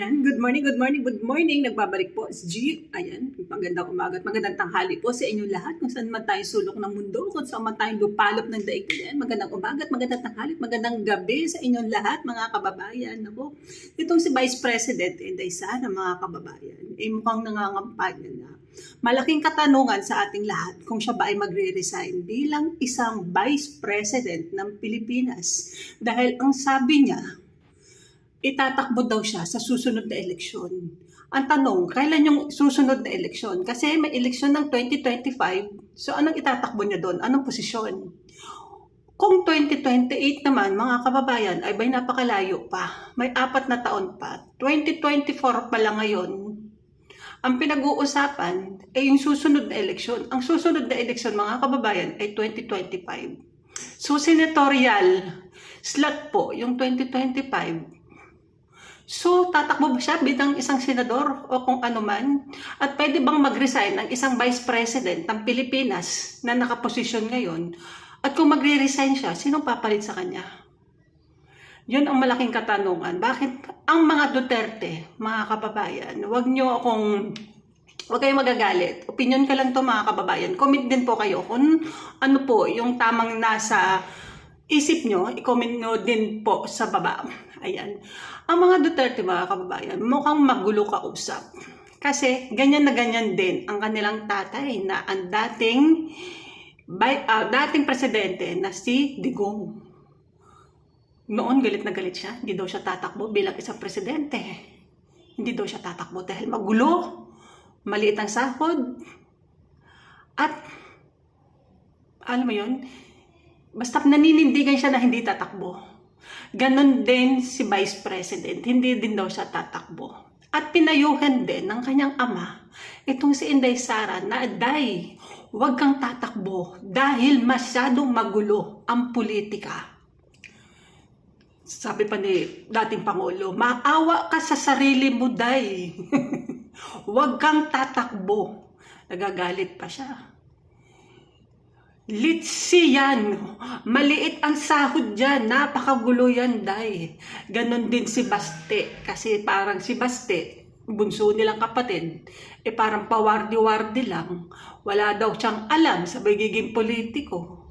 Yan, good morning, good morning, good morning. Nagbabalik po si G. Ayan, magandang umaga at magandang tanghali po sa inyo lahat. Kung saan man tayo sulok ng mundo, kung saan man tayo lupalop ng daig yan. Magandang umaga at magandang tanghali magandang gabi sa inyong lahat, mga kababayan. Ako, itong si Vice President Inday Sara, mga kababayan, ay mukhang nangangampanya na. Malaking katanungan sa ating lahat kung siya ba ay magre-resign bilang isang Vice President ng Pilipinas. Dahil ang sabi niya, itatakbo daw siya sa susunod na eleksyon. Ang tanong, kailan yung susunod na eleksyon? Kasi may eleksyon ng 2025, so anong itatakbo niya doon? Anong posisyon? Kung 2028 naman, mga kababayan, ay bay napakalayo pa. May apat na taon pa. 2024 pa lang ngayon. Ang pinag-uusapan ay yung susunod na eleksyon. Ang susunod na eleksyon, mga kababayan, ay 2025. So, senatorial slot po, yung 2025, So, tatakbo ba siya bilang isang senador o kung ano man? At pwede bang mag-resign ang isang vice president ng Pilipinas na nakaposisyon ngayon? At kung magre-resign siya, sinong papalit sa kanya? Yun ang malaking katanungan. Bakit ang mga Duterte, mga kababayan, wag nyo akong Huwag kayong magagalit. Opinion ka lang to mga kababayan. Comment din po kayo kung ano po yung tamang nasa isip nyo. I-comment nyo din po sa baba. Ayan. Ang mga Duterte mga kababayan, mukhang magulo kausap. Kasi ganyan na ganyan din ang kanilang tatay na ang dating by, ah, dating presidente na si Digong. Noon galit na galit siya, hindi daw siya tatakbo bilang isang presidente. Hindi daw siya tatakbo dahil magulo, maliit ang sahod, at alam mo yun, basta naninindigan siya na hindi tatakbo. Ganon din si Vice President, hindi din daw siya tatakbo. At pinayuhan din ng kanyang ama, itong si Inday Sara na, Day, huwag kang tatakbo dahil masyadong magulo ang politika. Sabi pa ni dating Pangulo, maawa ka sa sarili mo, Day. huwag kang tatakbo. Nagagalit pa siya. Litsi yan. Maliit ang sahod dyan. Napakagulo yan, day. Ganon din si Baste. Kasi parang si Baste, bunso nilang kapatid, eh parang pawardi-wardi lang. Wala daw siyang alam sa pagiging politiko.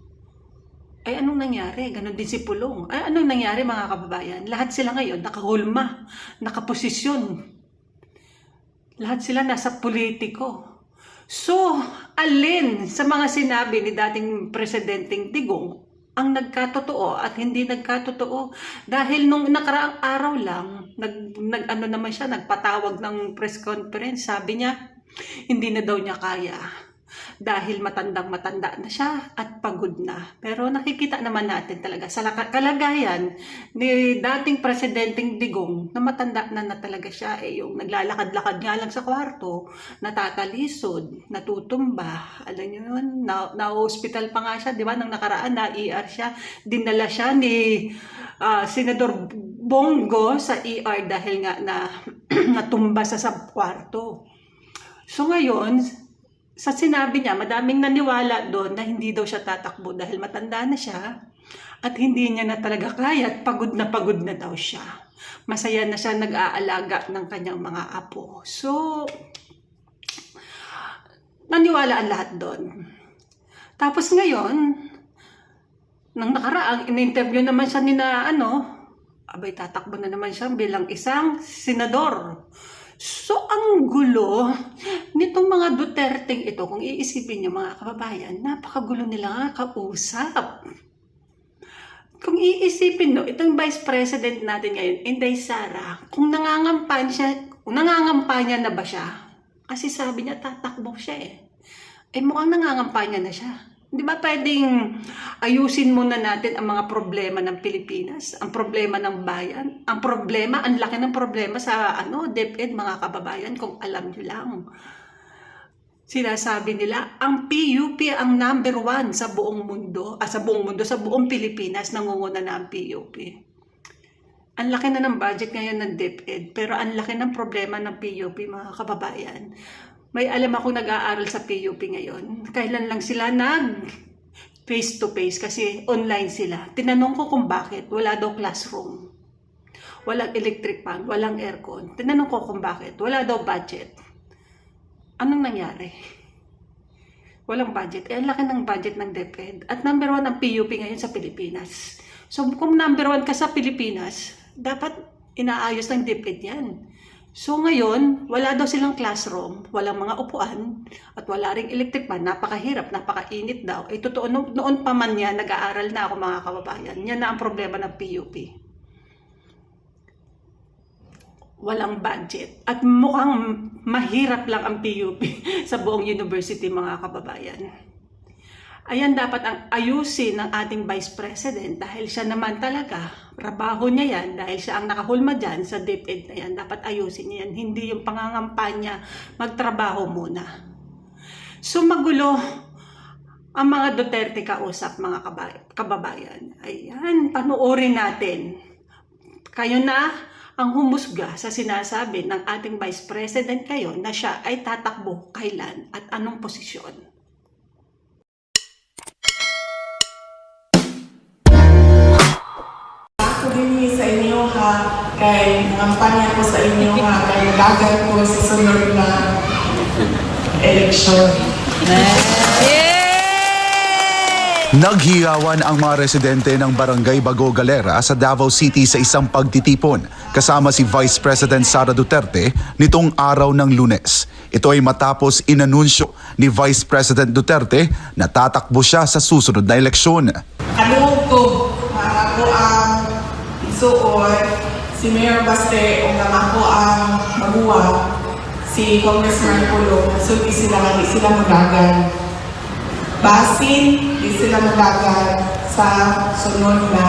Ay anong nangyari? Ganon din si Pulong. Ay anong nangyari mga kababayan? Lahat sila ngayon nakahulma, nakaposisyon. Lahat sila nasa politiko. So, alin sa mga sinabi ni dating Presidenteng Digong ang nagkatotoo at hindi nagkatotoo? Dahil nung nakaraang araw lang nag, nag ano naman siya nagpatawag ng press conference. Sabi niya hindi na daw niya kaya dahil matandang matanda na siya at pagod na. Pero nakikita naman natin talaga sa kalagayan ni dating presidenteng Digong na matanda na na talaga siya eh yung naglalakad-lakad nga lang sa kwarto, natatalisod, natutumba, alam niyo yun, na, na-hospital pa nga siya, di ba, nang nakaraan na ER siya, dinala siya ni ah, Senador Bongo sa ER dahil nga na natumba sa sa kwarto. So ngayon, sa sinabi niya, madaming naniwala doon na hindi daw siya tatakbo dahil matanda na siya at hindi niya na talaga kaya at pagod na pagod na daw siya. Masaya na siya nag-aalaga ng kanyang mga apo. So, naniwala ang lahat doon. Tapos ngayon, nang nakaraang in-interview naman siya ni na ano, abay tatakbo na naman siya bilang isang senador. So, ang gulo nitong mga Duterte ito, kung iisipin niyo mga kababayan, napakagulo nila kausap. Kung iisipin no, itong Vice President natin ngayon, Inday Sara, kung nangangampanya siya, kung nangangampanya na ba siya? Kasi sabi niya, tatakbo siya eh. Eh mukhang nangangampanya na siya. Di ba pwedeng ayusin muna natin ang mga problema ng Pilipinas, ang problema ng bayan, ang problema, ang laki ng problema sa ano, DepEd mga kababayan kung alam nyo lang. Sinasabi nila, ang PUP ang number one sa buong mundo, ah, sa buong mundo, sa buong Pilipinas, nangunguna na ang PUP. Ang laki na ng budget ngayon ng DepEd, pero ang laki ng problema ng PUP, mga kababayan. May alam ako nag-aaral sa PUP ngayon. Kailan lang sila nag face to face kasi online sila. Tinanong ko kung bakit. Wala daw classroom. walang electric fan, walang aircon. Tinanong ko kung bakit. Wala daw budget. Anong nangyari? Walang budget. Eh, ang laki ng budget ng DepEd. At number one ang PUP ngayon sa Pilipinas. So, kung number one ka sa Pilipinas, dapat inaayos ng DepEd yan. So ngayon, wala daw silang classroom, walang mga upuan, at wala ring electric fan. Napakahirap, napakainit daw. Eh, totoo, no- noon pa man yan, nag-aaral na ako mga kababayan. Yan na ang problema ng PUP. Walang budget. At mukhang mahirap lang ang PUP sa buong university mga kababayan. Ayan dapat ang ayusin ng ating Vice President dahil siya naman talaga, trabaho niya yan dahil siya ang nakahulma dyan sa DepEd na yan. Dapat ayusin niya yan, hindi yung pangangampanya, magtrabaho muna. So magulo ang mga Duterte kausap mga kaba- kababayan. Ayan, panuorin natin. Kayo na ang humusga sa sinasabi ng ating Vice President kayo na siya ay tatakbo kailan at anong posisyon. Din sa inyo ha, kay nangampanya ko sa inyo ha, kay dagan ko sa sunod na eleksyon. Naghiyawan ang mga residente ng Barangay Bago Galera sa Davao City sa isang pagtitipon kasama si Vice President Sara Duterte nitong araw ng lunes. Ito ay matapos inanunsyo ni Vice President Duterte na tatakbo siya sa susunod na eleksyon. Kalugog ko, mga ako ang isuot, si Mayor Baste, o nga ang maguwa, si Congressman Pulo, so di sila di sila magagan. Basin, di sila magagan sa sunod na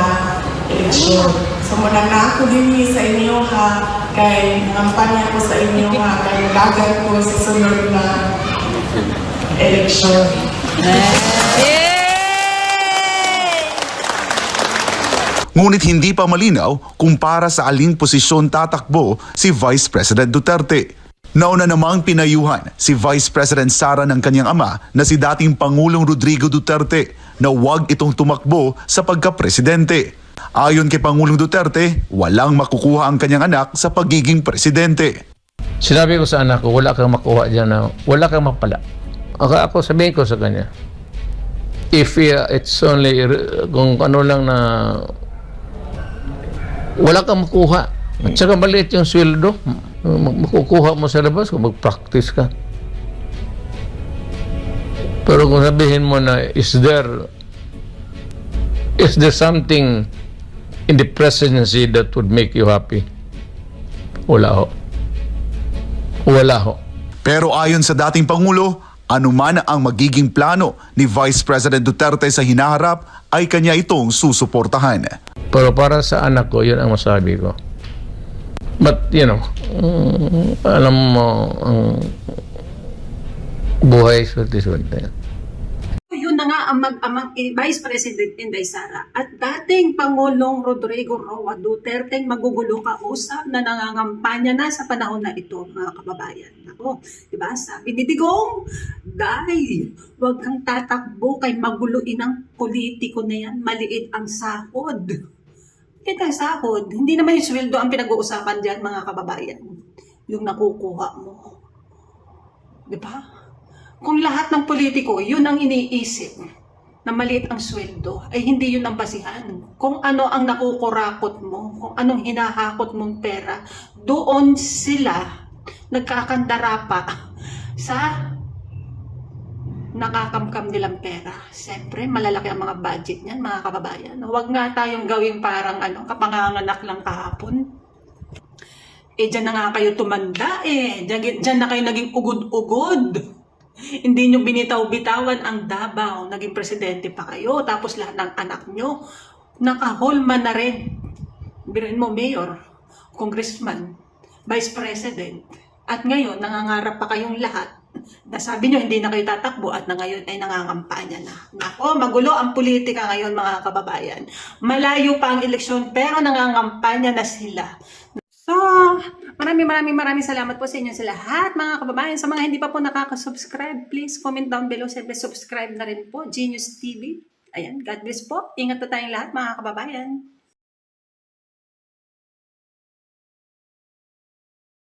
eleksyon. So muna na ako din sa inyo ha, kay nangampanya ko sa inyo ha, kay magagan ko sa sunod na eleksyon. Ngunit hindi pa malinaw kung para sa aling posisyon tatakbo si Vice President Duterte. Nauna namang pinayuhan si Vice President Sara ng kanyang ama na si dating Pangulong Rodrigo Duterte na huwag itong tumakbo sa pagka-presidente. Ayon kay Pangulong Duterte, walang makukuha ang kanyang anak sa pagiging presidente. Sinabi ko sa anak ko, wala kang makuha dyan na, wala kang mapala. Ako, ako sabihin ko sa kanya, if uh, it's only, uh, kung ano lang na, wala kang makuha. At saka maliit yung sweldo, makukuha mo sa labas kung mag-practice ka. Pero kung sabihin mo na, is there, is there something in the presidency that would make you happy? Wala ho. Wala ho. Pero ayon sa dating Pangulo, anuman ang magiging plano ni Vice President Duterte sa hinaharap ay kanya itong susuportahan. Pero para sa anak ko, yun ang masabi ko. But, you know, mm, alam mo, ang buhay swerte-swerte. Yun na nga ang mag-amang eh, Vice President Inday Sara at dating Pangulong Rodrigo Roa Duterte magugulo kausap na nangangampanya na sa panahon na ito, mga kababayan. Ako, di ba? Sabi ni Digong, Day, huwag kang tatakbo kay maguluin ang politiko na yan. Maliit ang sahod. Maliit ang sahod. Hindi naman yung sweldo ang pinag-uusapan dyan, mga kababayan. Yung nakukuha mo. Di ba? Kung lahat ng politiko, yun ang iniisip na maliit ang sweldo, ay hindi yun ang basihan. Kung ano ang nakukurakot mo, kung anong hinahakot mong pera, doon sila nagkakandara pa sa nakakamkam nilang pera. Siyempre, malalaki ang mga budget niyan, mga kababayan. Huwag nga tayong gawing parang ano, kapanganganak lang kahapon. Eh, dyan na nga kayo tumanda eh. Dyan, dyan na kayo naging ugod-ugod. Hindi nyo binitaw-bitawan ang Davao. Naging presidente pa kayo. Tapos lahat ng anak nyo, nakahulma na rin. Biruin mo, mayor, congressman, vice president. At ngayon, nangangarap pa kayong lahat na sabi nyo hindi na kayo tatakbo at na ngayon ay nangangampanya na. Nako, magulo ang politika ngayon mga kababayan. Malayo pa ang eleksyon pero nangangampanya na sila. So, maraming maraming maraming salamat po sa inyo sa lahat mga kababayan. Sa mga hindi pa po nakaka-subscribe, please comment down below. Siyempre, subscribe na rin po. Genius TV. Ayan, God bless po. Ingat po tayong lahat mga kababayan.